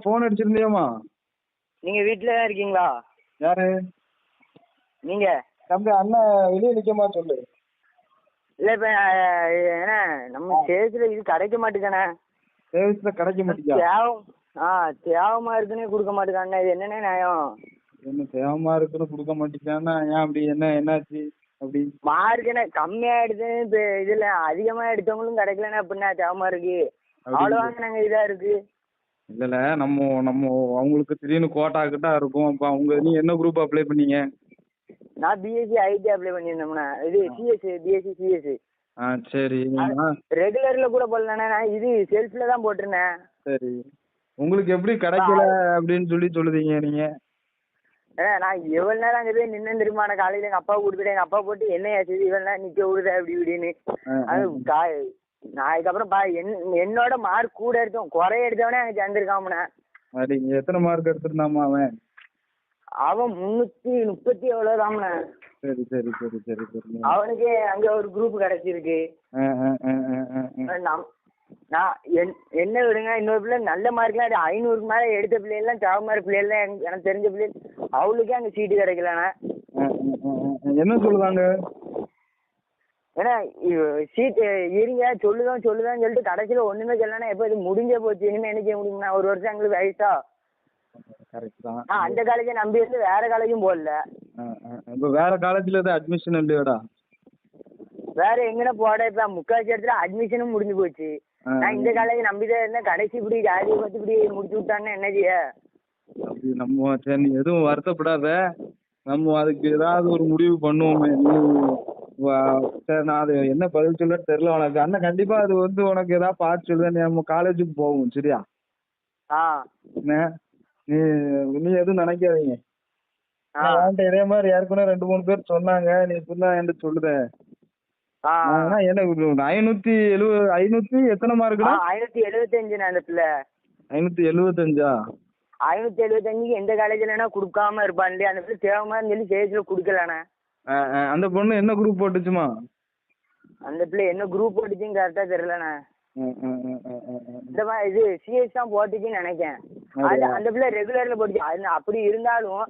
Phone அடிச்சிருந்தியாமா நீங்க வீட்ல தான் இருக்கீங்களா? யாரு? நீங்க? தம்பி அண்ணன் வெளியே நிக்கமா சொல்லு. இல்ல இப்ப அஹ், என்ன நம்ம சேல்ஸ்ல இது கிடைக்க மாட்டேங்கானே சர்வீஸ்ல கிடைக்க மாட்டியா தேவம் ஆ தேவமா இருக்குன்னே கொடுக்க மாட்டேங்கானே இது என்னண்ணே நியாயம்? என்ன தேவமா இருக்குன்னு கொடுக்க மாட்டேங்கான்னா ஏன் அப்படி என்ன என்னாச்சு? அப்படி. மார்க் என்ன கம்மியா எடுத்து இப்ப இதுல அதிகமா எடுத்தவங்களும் கிடைக்கலன்னா அப்படின்னா தேவமா இருக்கு. அப்படி அவ்வளோ வாங்கினாங்க இதா இருக்கு. இல்லல நம்ம நம்ம அவங்களுக்கு திடீர்னு கோட்டா கிட்ட இருக்கும். அப்ப அவங்க நீ என்ன குரூப் அப்ளை பண்ணீங்க? நான் பிஎஸ்சி ஐடி அப்ளை பண்ணியிருந்தோம்ண்ணே. இது சிஎஸ் பிஎஸ்சி சிஎஸ் ஆ சரி. ரெகுலர்ல கூட போடலண்ணே. நான் இது செல்ஃப்ல தான் போட்டிருந்தேன். சரி. உங்களுக்கு எப்படி கிடைக்கல அப்படின்னு சொல்லி சொல்லுதீங்க நீங்க. நான் எவ்வளவு நேரம் அங்கே போய் நின்று தெரியுமா? காலையில எங்க அப்பா கொடுத்துட்டு எங்க அப்பா போட்டு என்ன ஆச்சு இவ்வளவு நேரம் நிக்க விடுத அப்படி இப்படின்னு. நான் அதுக்கப்புறம் பா என் என்னோட மார்க் கூட எடுத்தோம் குறைய எடுத்தவனே அங்கே சேர்ந்துருக்காமண்ணே அப்படிங்க எத்தனை மார்க் எடுத்திருந்தாமா அவன்? அவன் முன்னூத்தி முப்பத்தி எவ்வளோதாம்ண்ணே சரி சரி சரி சரி சரி. அவனுக்கு அங்க ஒரு குரூப் கிடைச்சிருக்கு. ஆ, ஆ, ஆ, ஆ, ஆ, ஆ. நம் நான் என் என்ன விடுங்க இன்னொரு பிள்ளை நல்ல மார்க்லாம் எடு ஐநூறுக்கு மேலே எடுத்த பிள்ளைகள்லாம் தேவை மாதிரி பிள்ளைகள்லாம் எனக்கு எனக்கு தெரிஞ்ச பிள்ளைகள் அவளுக்கே அங்கே சீட்டு கிடைக்கலண்ணே. ஆ, ஆ, ஆ, ஆ. என்ன சொல்லுதாங்க? ஏன்னா சீட்டு இருங்க சொல்லுதான் சொல்லுதான்னு சொல்லிட்டு கடைசியில் ஒன்றுமே சொல்லலைன்னா எப்போ இது முடிஞ்சே போச்சு? இனிமேல் என்ன செய்ய முடியுங்கண்ணா ஒரு வருஷம் எங்களுக்கு வயசா ஆ அந்த காலேஜை நம்பி இருந்து வேற காலேஜும் போடல. இப்ப வேற காலேஜ்ல அட்மிஷன் இல்லையோடா வேற எங்கன போட இப்போ முக்கால்வாசி இடத்துல அட்மிஷனும் முடிஞ்சு போச்சு. நான் இந்த காலேஜ் நம்பி தான் இருந்தேன். கடைசி இப்படி ஜாதியை பார்த்து இப்படி முடிச்சு விட்டான்னு என்ன செய்ய? நம்ம சரி நீ எதுவும் வருத்தப்படாத. நம்ம அதுக்கு ஏதாவது ஒரு முடிவு பண்ணுவோமே சரி நான் அது என்ன பதில் சொல்ல தெரியல. உனக்கு அண்ணன் கண்டிப்பா அது வந்து உனக்கு ஏதாவது பார்த்து சொல்லுவேன். நம்ம காலேஜுக்கு போவோம் சரியா? என்ன? நீ நீ எதுவும் நினைக்காதீங்க. நான் இதே மாதிரி ஏற்கனவே ரெண்டு மூணு பேர் சொன்னாங்க. நீ இப்படிலாம் என்கிட்ட சொல்லுத. ஆ. ஆனா எனக்கு ஐநூத்தி எழுவது ஐநூத்தி எத்தனை ஆ மார்க்குடா ஐநூற்றி எழுபத்தஞ்சுண்ணே அந்த பிள்ளை. ஐநூத்தி எழுவத்தஞ்சா? ஐநூற்றி எழுபத்தஞ்சுக்கு எந்த காலேஜ்லனா கொடுக்காம இருப்பான் இல்லையா? அந்த பிள்ளை தேவைமான்னு சொல்லி ஸ்டேஜில் கொடுக்கலண்ணே அந்த பொண்ணு என்ன குரூப் போட்டுச்சுமா? அந்த பிள்ளை என்ன குரூப் போட்டுச்சுன்னு கரெக்டாக தெரியலண்ணே. இந்த மாதிரி இது சிஎஸ் தான் போட்டுச்சுன்னு நினைக்கேன் அது அந்த பிள்ளை ரெகுலர்ல போட்டுச்சு. அது அப்படி இருந்தாலும்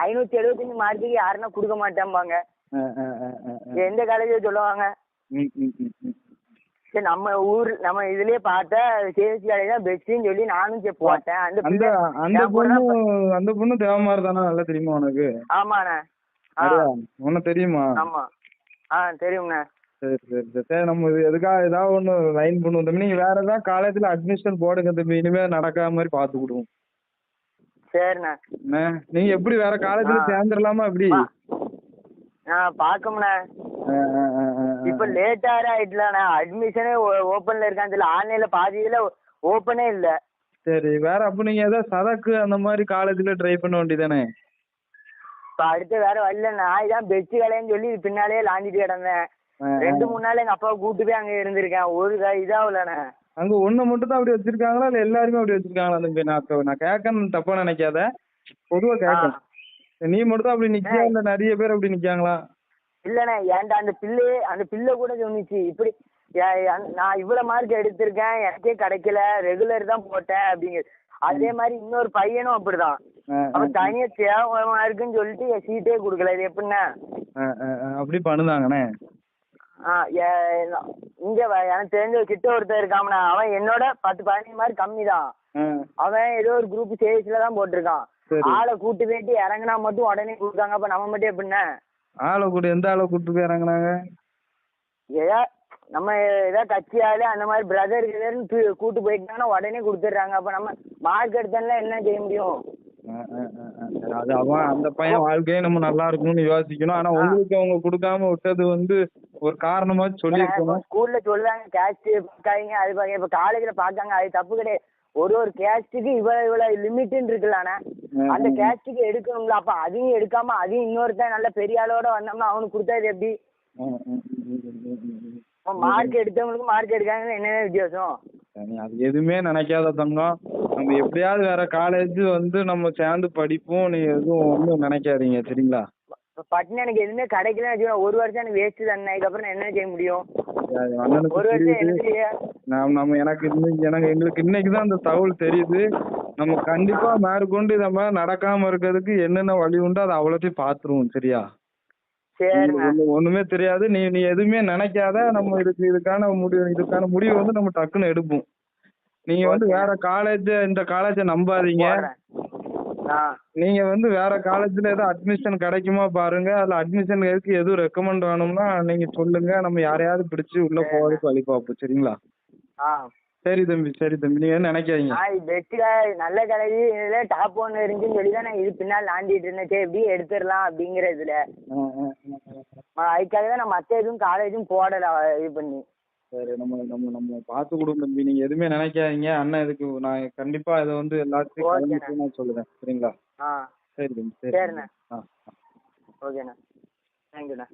ஐநூத்தி எழுபத்தஞ்சு மார்க்குக்கு யாருன்னா கொடுக்க மாட்டேம்பாங்க. ஆ. எந்த காலேஜில் சொல்லுவாங்க. சரி நம்ம ஊர் நம்ம இதுலயே பார்த்தா சிஎஸ்சி காலேஜ் தான் பெஸ்ட்னு சொல்லி நானும் சரி போட்டேன். அந்த பொண்ணு அந்த பொண்ணு தேவமாரி தானே நல்லா தெரியுமா உனக்கு? ஆமாண்ணே. உனக்கு தெரியுமா? ஆமா. ஆ தெரியும்ண்ணே. சரி சரி சரி. சரி நம்ம இது எதுக்காக ஏதாவது ஒன்று லைன் பண்ணுவோம் தம்பி நீங்கள் வேற ஏதாவது காலேஜில் அட்மிஷன் போடுங்க தம்பி. இனிமேல் நடக்காத மாதிரி பார்த்துக்கிடுவோம் சரிண்ணே. என்ன? நீங்கள் எப்படி வேற காலேஜில். சேர்ந்துடலாமா எப்படி? ஆ, ஆ. இப்போ லேட்டாக ஆயிட்டலாண்ணே. அட்மிஷனே ஓப்பன்ல இருக்கான்னு தெரியல. ஆன்லைன்ல பாதி இதுல ஓப்பனே இல்லை. சரி வேற அப்போ நீங்கள் ஏதாவது சதக்கு அந்த மாதிரி காலேஜில் ட்ரை பண்ண வேண்டியதானே இப்போ அடுத்து வேற வரல நான் இதான் பெஸ்ட் கலைன்னு சொல்லி பின்னாலேயே லாஞ்சிட்டு கிடந்தேன். ரெண்டு மூணு நாள் எங்க அப்பாவை கூட்டு போய் அங்க இருந்திருக்கேன். ஒரு இதாகலண்ணே அங்கே ஒன்று மட்டும் தான் அப்படி வச்சிருக்காங்களா? இல்லை எல்லாருமே அப்படி வச்சிருக்காங்களா? தம்பி நான் நான் கேட்கணும் தப்பா நினைக்காத. பொதுவாக கேட்கணும். நீ மட்டும் தான் அப்படி நிற்கியா இல்லை நிறைய பேர் அப்படி நிற்காங்களா இல்லண்ணே ஏன்டா அந்த பிள்ளை அந்த பிள்ளை கூட சொன்னிச்சு. இப்படி நான் இவ்வளவு மார்க் எடுத்திருக்கேன் எனக்கே கிடைக்கல. ரெகுலர் தான் போட்டேன் அப்படிங்கிற அதே மாதிரி இன்னொரு பையனும் அப்படிதான். அவன் தனியா தேவை இருக்குன்னு சொல்லிட்டு என் சீட்டே கொடுக்கல. இது எப்படின்னா? அப்படி பண்ணுதாங்கண்ணே. இங்க எனக்கு தெரிஞ்ச கிட்ட ஒருத்தன் இருக்காமண்ணா. அவன் என்னோட பத்து பதினஞ்சு மார்க் கம்மி தான் அவன் ஏதோ ஒரு குரூப் சேல்ஸ்ல தான் போட்டிருக்கான். ஆளை கூட்டு போயிட்டு இறங்குனா மட்டும் உடனே கொடுக்காங்க அப்ப நம்ம மட்டும் எப்படின்னா ஆளை கூட எந்த ஆளை கூட்டு போய் இறங்குனாங்க? ஏதா நம்ம ஏதோ கட்சி ஆளு அந்த மாதிரி பிரதர் கிதர்னு கூட்டு போயிட்டாங்கன்னா உடனே கொடுத்துட்றாங்க. அப்ப நம்ம மார்க் எடுத்தோம்னா என்ன செய்ய முடியும்? அது அவன் அந்த பையன் வாழ்க்கையே நம்ம நல்லா இருக்கணும்னு யோசிக்கணும். ஆனா உங்களுக்கு அவங்க கொடுக்காம விட்டது வந்து ஒரு காரணமா சொல்லியிருக்கணும். ஸ்கூல்ல சொல்லுவாங்க கேஸ்ட் பார்க்காதீங்க அது பாருங்க இப்ப காலேஜ்ல பார்க்காங்க அது தப்பு கிடையாது. ஒரு ஒரு கேஸ்ட்டுக்கு இவ்வளவு இவ்வளவு லிமிட்னு இருக்குல்லண்ணே அந்த கேஸ்ட்டுக்கு எடுக்கணுங்களா அப்ப அதையும் எடுக்காம அதையும் இன்னொருத்தன் நல்ல பெரிய ஆளோட வந்தோம்னா அவனுக்கு கொடுத்தா எப்படி. மார்க் எடுத்தவங்களுக்கு மார்க் எடுக்காங்க என்ன வித்தியாசம்? அது எதுவுமே நினைக்காத தங்கம். நம்ம எப்படியாவது வேற காலேஜ் வந்து நம்ம சேர்ந்து படிப்போம். நீ எதுவும் ஒன்றும் நினைக்காதீங்க. சரிங்களா? பட்டினி எனக்கு எதுவுமே வச்சுக்கோங்க. ஒரு வருஷம் எனக்கு வேஸ்ட் தானே. இதுக்கப்புறம் நான் என்ன செய்ய முடியும்? ஒரு வருஷம் நம்ம எனக்கு இன்னைக்கு எனக்கு எங்களுக்கு இன்னைக்கு தான் அந்த தகவல் தெரியுது. நம்ம கண்டிப்பா மேற்கொண்டு இத மாதிரி நடக்காம இருக்கிறதுக்கு என்னென்ன வழி உண்டோ அதை அவ்வளோத்தையும் பாத்துருவோம் சரியா? ஒண்ணுமே தெரியாது. நீ நீ எதுவுமே நினைக்காத. நம்ம இதுக்கு இதுக்கான முடிவு இதுக்கான முடிவு வந்து நம்ம டக்குன்னு எடுப்போம். நீங்க வந்து வேற காலேஜ் இந்த காலேஜை நம்பாதீங்க. நீங்க வந்து வேற காலேஜ்ல ஏதோ அட்மிஷன் கிடைக்குமா பாருங்க. அதுல அட்மிஷன் எதுக்கு எதுவும் ரெக்கமெண்ட் வேணும்னா நீங்க சொல்லுங்க. நம்ம யாரையாவது பிடிச்சு உள்ள போறதுக்கு வழி பார்ப்போம் சரிங்களா? ஆ. சரி தம்பி சரி தம்பி. நீங்க நினைக்காதீங்க. பெஸ்ட்டுக்கா நல்ல கலவி இதில் டாப் ஒன்று இருந்துச்சுன்னு சொல்லி தான் நான் இது பின்னால் லாண்டிட்டு இருந்தேன். சரி எப்படியும் எடுத்துடலாம் அப்படிங்கிற இதில். அதுக்காக தான் நான் மற்ற எதுவும் காலேஜும் போடலை இது பண்ணி. சரி நம்ம நம்ம நம்ம பார்த்து கொடுங்க தம்பி. நீங்க எதுவுமே நினைக்காதீங்க. அண்ணன் இதுக்கு நான் கண்டிப்பா இதை வந்து ஓகேண்ணே. கலந்துட்டு நான் சொல்லுறேன். சரிங்களா? ஆ. சரி தம்பி சரி. சரிண்ணே. ஆ ஆ. ஓகேண்ணா. தேங்க்யூண்ணா.